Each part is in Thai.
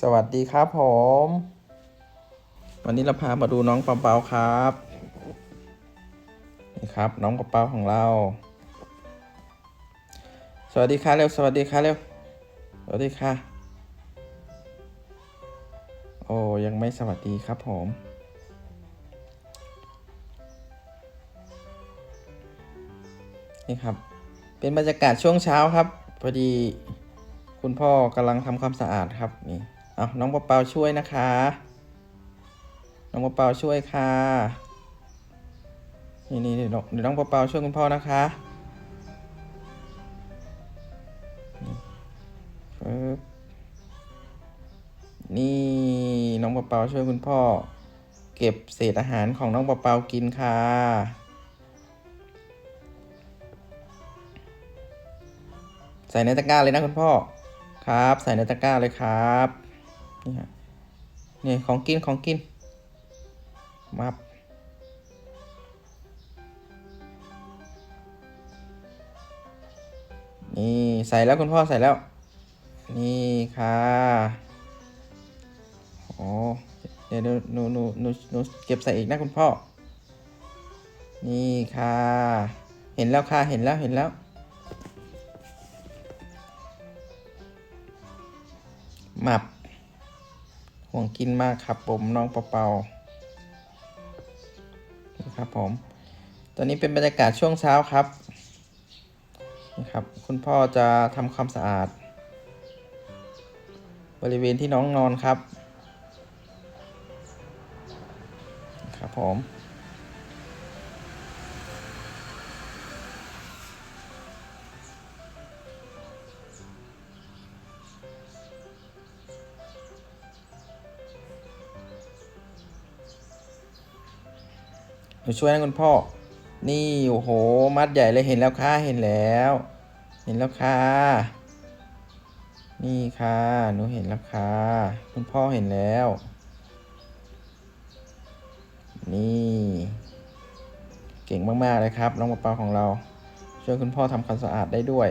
สวัสดีครับผม วันนี้เราพามาดูน้องเปาๆครับ นี่ครับน้องเปาของเรา สวัสดีค่ะเร็ว สวัสดีค่ะเร็ว สวัสดีค่ะ โอ้ยังไม่สวัสดีครับผม นี่ครับ เป็นบรรยากาศช่วงเช้าครับ พอดีคุณพ่อกำลังทำความสะอาดครับนี่ เอาน้องเปาช่วยนะคะ น้องเปาช่วยค่ะ นี่นี่เดี๋ยวน้องเดี๋ยวน้องเปาช่วยคุณพ่อนะคะนี่น้องเปาช่วยคุณพ่อ เก็บเศษอาหารของน้องเปากินค่ะใส่ในตะกร้าเลยนะคุณพ่อ ครับ ใส่ในตะกร้าเลยครับ นี่ฮะนี่ของกินของกินมับนี่ใส่แล้วคุณพ่อใส่แล้ว นี่ค่ะโอ้เดี๋ยวหนูหนูหนูหนูเก็บใส่อีกนะคุณพ่อ นี่ค่ะ เห็นแล้วค่ะเห็นแล้วเห็นแล้ว หมับ ห่วงกินมากครับผมน้องเปาๆนะครับผมตอนนี้เป็นบรรยากาศช่วงเช้าครับนี่ครับ คุณพ่อจะทำความสะอาด บริเวณที่น้องนอนครับ ครับผม หนูช่วยนะคุณพ่อ นี่โอ้โห มัดใหญ่เลยเห็นแล้วค่ะ เห็นแล้ว เห็นแล้วค่ะ นี่ค่ะ หนูเห็นแล้วค่ะ คุณพ่อเห็นแล้ว นี่ เก่งมากๆเลยครับน้องมะเปาของเรา ช่วยคุณพ่อทำความสะอาดได้ด้วย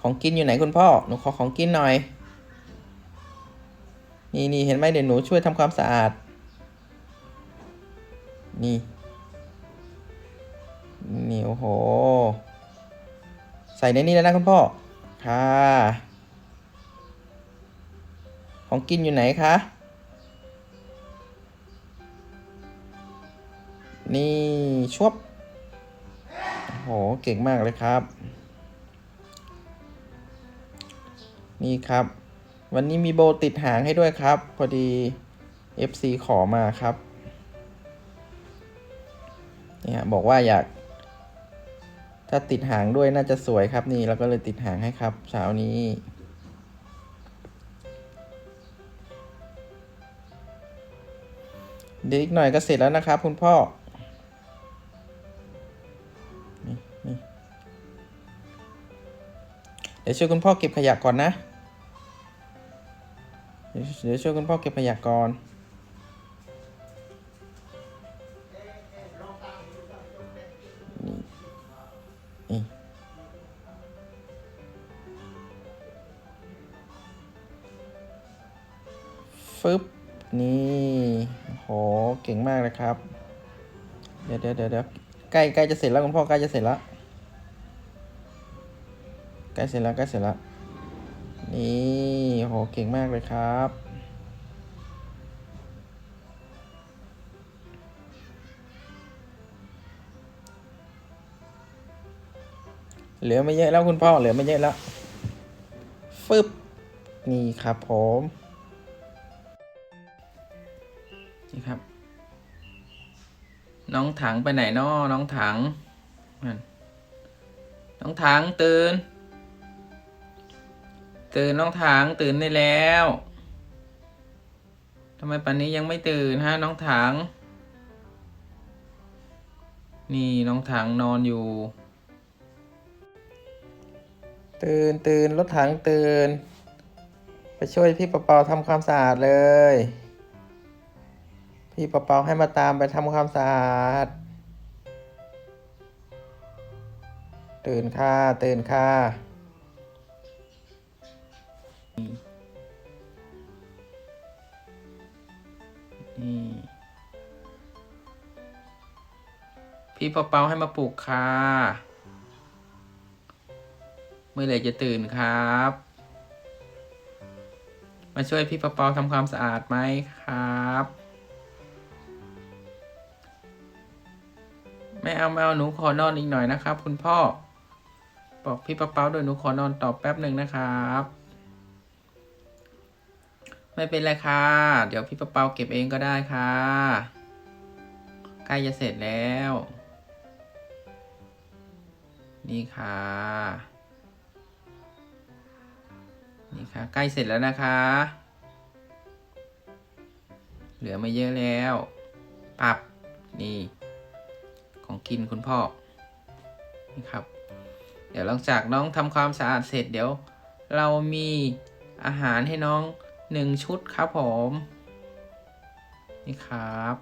ของกินอยู่ไหนคุณพ่อ หนูขอของกินหน่อย นี่นี่เห็นไหมเดี๋ยวหนูช่วยทำความสะอาด นี่ นี่โอ้โห ใส่ในนี้แล้วนะคุณพ่อ ค่ะ ของกินอยู่ไหนคะ นี่ชวบโห เก่งมากเลยครับ นี่ครับ วันนี้มีโบติดหางให้ด้วยครับ พอดี FC ขอมาครับ นี่ฮะบอกว่าอยาก ถ้าติดหางด้วยน่าจะสวยครับนี่เราก็เลยติดหางให้ครับ เช้านี้ เดี๋ยวอีกหน่อยก็เสร็จแล้วนะครับ คุณพ่อเดี๋ยวช่วยคุณพ่อเก็บขยะก่อนนะ เดี๋ยวช่วยคุณพ่อเก็บขยะก่อน เลยครับเดี๋ยวเดี๋ยวเดี๋ยวเดี๋ยวใกล้ใกล้จะเสร็จแล้วคุณพ่อใกล้จะเสร็จแล้วใกล้เสร็จแล้วใกล้เสร็จแล้วนี่โหเก่งมากเลยครับเหลือไม่เยอะแล้วคุณพ่อเหลือไม่เยอะแล้วฟึบนี่ครับผม น้องถังไปไหนน้อน้องถังน้องถังตื่น ตื่นน้องถังตื่นได้แล้วทำไมป่านนี้ยังไม่ตื่นฮะน้องถัง นี่น้องถังนอนอยู่ ตื่นตื่นรถถังตื่น ไปช่วยพี่เปาๆทำความสะอาดเลย พี่เปาให้มาตามไปทำความสะอาด ตื่นค่ะ ตื่นค่ะ นี่พี่เปาให้มาปลุกค่ะ เมื่อไหร่จะตื่นครับ มาช่วยพี่เปาทำความสะอาดไหมครับ ไม่เอาไม่เอาหนูขอนอนอีกหน่อยนะครับ คุณพ่อ บอกพี่เปาด้วยหนูขอนอนต่อแป๊บหนึ่งนะครับ ไม่เป็นไรค่ะ เดี๋ยวพี่เปาเก็บเองก็ได้ค่ะใกล้จะเสร็จแล้ว นี่ค่ะ นี่ค่ะ ใกล้เสร็จแล้วนะคะ เหลือไม่เยอะแล้ว ปรับนี่ ของกินคุณพ่อนี่ครับ เดี๋ยวหลังจากน้องทำความสะอาดเสร็จเดี๋ยว เรามีอาหารให้น้องหนึ่งชุดครับผม นี่ครับ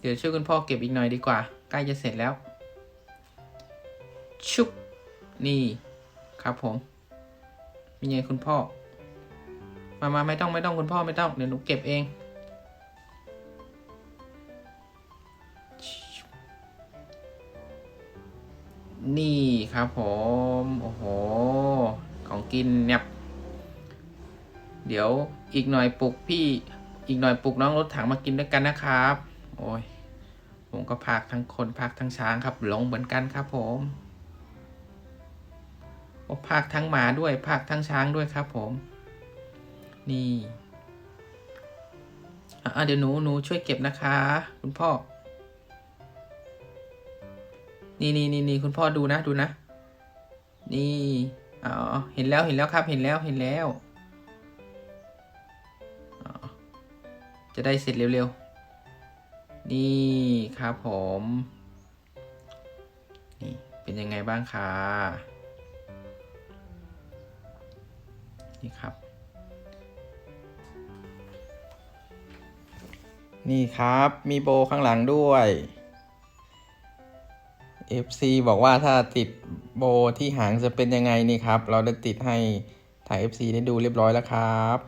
เดี๋ยวช่วยคุณพ่อเก็บอีกหน่อยดีกว่า ใกล้จะเสร็จแล้ว ชุบนี่ครับผมมีไงคุณพ่อ มามาไม่ต้องไม่ต้องคุณพ่อไม่ต้อง เดี๋ยวหนูเก็บเอง นี่ครับผม โอ้โห ของกินเนี่ยเดี๋ยวอีกหน่อยปลุกพี่อีกหน่อยปลุกน้องรถถังมากินด้วยกันนะครับ โอ้ยผมก็พากทั้งคนพากทั้งช้างครับหลงเหมือนกันครับผมโอ้พากทั้งหมาด้วยพากทั้งช้างด้วยครับผม นี่อะเดี๋ยวหนูหนูช่วยเก็บนะคะ คุณพ่อ นี่นี่นี่นี่คุณพ่อดูนะดูนะ นี่อ๋อเห็นแล้วเห็นแล้วครับเห็นแล้วเห็นแล้วจะได้เสร็จเร็วๆ นี่ครับผม นี่เป็นยังไงบ้างคะนี่ครับ นี่ครับมีโบข้างหลังด้วย FC บอกว่าถ้าติดโบที่หางจะเป็นยังไงนี่ครับ เราได้ติดให้ถ่าย FC ได้ดูเรียบร้อยแล้วครับ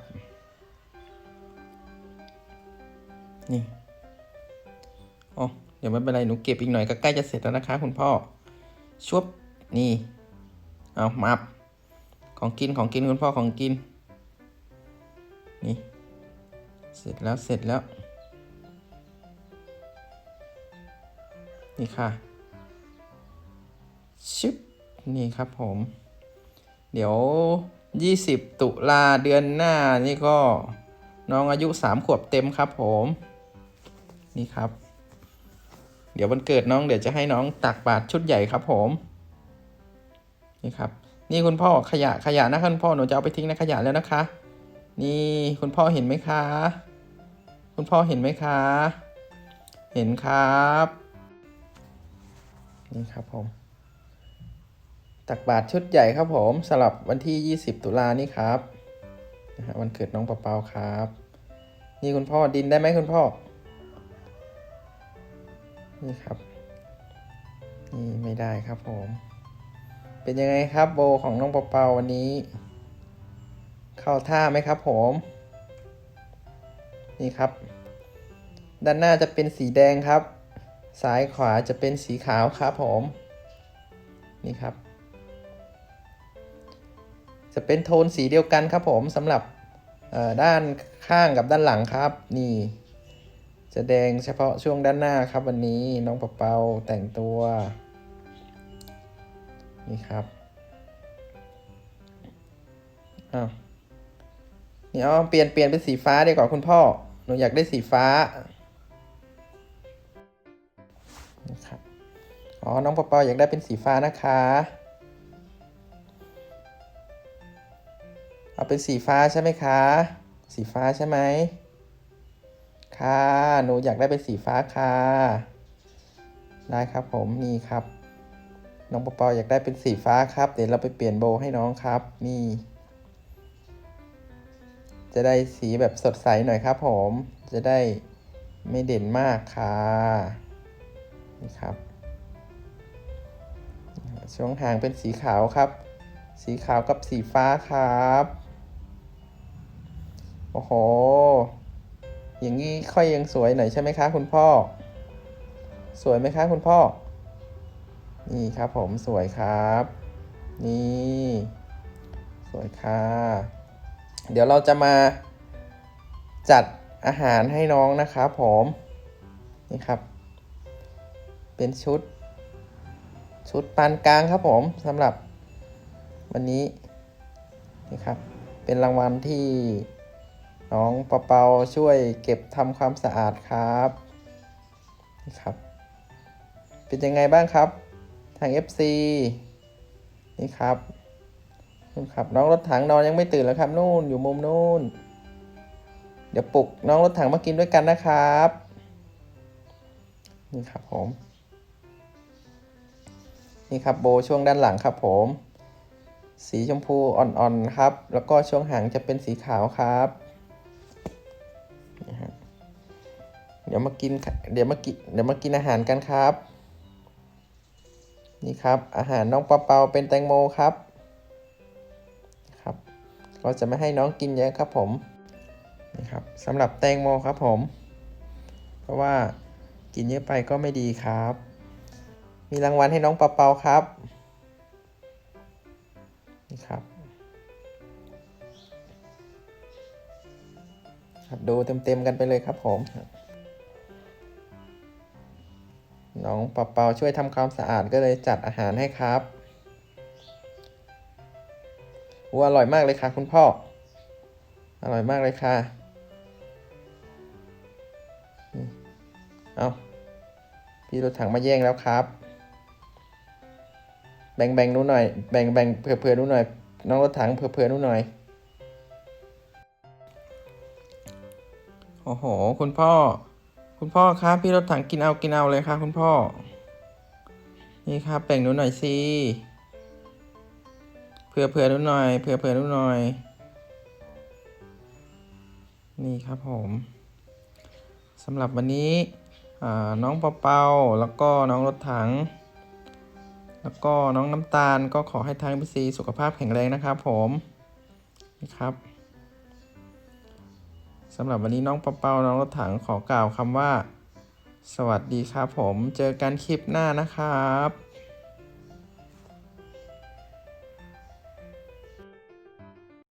นี่อ๋อเดี๋ยวไม่เป็นไร หนูเก็บอีกหน่อยก็ใกล้จะเสร็จแล้วนะคะคุณพ่อ ชุบ นี่ เอามับของกินของกินคุณพ่อของกิน นี่ เสร็จแล้วเสร็จแล้ว นี่ค่ะ ชิปนี่ครับผม เดี๋ยว 20 ตุลาเดือนหน้านี่ก็น้องอายุ 3 ขวบเต็มครับผม นี่ครับ เดี๋ยววันเกิดน้องเดี๋ยวจะให้น้องตักบาตรชุดใหญ่ครับผม นี่ครับ นี่คุณพ่อขยะขยะนะคุณพ่อหนูจะเอาไปทิ้งในขยะแล้วนะคะ นี่คุณพ่อเห็นไหมคะ คุณพ่อเห็นไหมคะ เห็นครับ นี่ครับผม ตักบาตรชุดใหญ่ครับผมสำหรับวันที่ 20 ตุลานี่ครับนะฮะวันเกิดน้องปาเปาครับ นี่คุณพ่อดินได้ไหมคุณพ่อ นี่ครับ นี่ไม่ได้ครับผม เป็นยังไงครับโบของน้องปาเปาวันนี้ เข้าท่าไหมครับผม นี่ครับ ด้านหน้าจะเป็นสีแดงครับ ซ้ายขวาจะเป็นสีขาวครับผม นี่ครับ จะเป็นโทนสีเดียวกันครับผมสำหรับด้านข้างกับด้านหลังครับ นี่จะแดงเฉพาะช่วงด้านหน้าครับ วันนี้น้องเปาเปาแต่งตัว นี่ครับอ้าวนี่เอาเปลี่ยนเปลี่ยนเป็นสีฟ้าดีกว่าคุณพ่อหนูอยากได้สีฟ้านะครับอ๋อน้องปาเปาอยากได้เป็นสีฟ้านะคะ เอาเป็นสีฟ้าใช่ไหมคะ สีฟ้าใช่ไหมค่ะหนูอยากได้เป็นสีฟ้าค่ะได้ครับผมนี่ครับน้องปอปออยากได้เป็นสีฟ้าครับ เดี๋ยวเราไปเปลี่ยนโบให้น้องครับ นี่ จะได้สีแบบสดใสหน่อยครับ ผม จะได้ไม่เด่นมากค่ะนี่ครับช่วงหางเป็นสีขาวครับ สีขาวกับสีฟ้าครับ โอ้โห อย่างนี้ค่อยยังสวยหน่อยใช่ไหมคะคุณพ่อ สวยไหมคะคุณพ่อ นี่ครับผมสวยครับ นี่ สวยค่ะ เดี๋ยวเราจะมาจัดอาหารให้น้องนะครับผม นี่ครับ เป็นชุด ชุดปานกลางครับผมสำหรับวันนี้นี่ครับ เป็นรางวัลที่ น้องเปาเปาช่วยเก็บทำความสะอาดครับนี่ครับ เป็นยังไงบ้างครับ ทาง FC นี่ครับนู่นครับน้องรถถังนอนยังไม่ตื่นแล้วครับนู่นอยู่มุมนู่น เดี๋ยวปลุกน้องรถถังมากินด้วยกันนะครับ นี่ครับผม นี่ครับโบช่วงด้านหลังครับผม สีชมพูอ่อนๆครับ แล้วก็ช่วงหางจะเป็นสีขาวครับ นี่ฮะเดี๋ยวมากินเดี๋ยวมากินเดี๋ยวมากินอาหารกันครับ นี่ครับ อาหารน้องเปาเปาเป็นแตงโมครับครับเราจะไม่ให้น้องกินเยอะครับผมนี่ครับสำหรับแตงโมครับผม เพราะว่ากินเยอะไปก็ไม่ดีครับ มีรางวัลให้น้องเปาเปาครับนี่ครับ ครับดูเต็มๆกันไปเลยครับผมน้องเปาเปาช่วยทำความสะอาดก็เลยจัดอาหารให้ครับวัวอร่อยมากเลยค่ะ คุณพ่อ อร่อยมากเลยค่ะเอาพี่รถถังมาแย่งแล้วครับ แบ่งแบ่งๆหนูหน่อย แบ่งแบ่งเผื่อเผื่อๆหนูหน่อย น้องรถถังเผื่อเผื่อๆหนูหน่อย โอ้โห คุณพ่อ คุณพ่อครับพี่รถถังกินเอากินเอาเลยครับคุณพ่อ นี่ครับแบ่งหนูหน่อยสิเผื่อเผื่อหนูหน่อยเผื่อเผื่อหนูหน่อย นี่ครับผมสำหรับวันนี้อ่าน้องเปาเปาแล้วก็น้องรถถัง แล้วก็น้องน้ำตาลก็ขอให้ทางพี่ซีสุขภาพแข็งแรงนะครับผม นี่ครับ สำหรับวันนี้น้องเปาเปาน้องรถถังขอกล่าวคำว่า สวัสดีครับผม เจอกันคลิปหน้านะครับ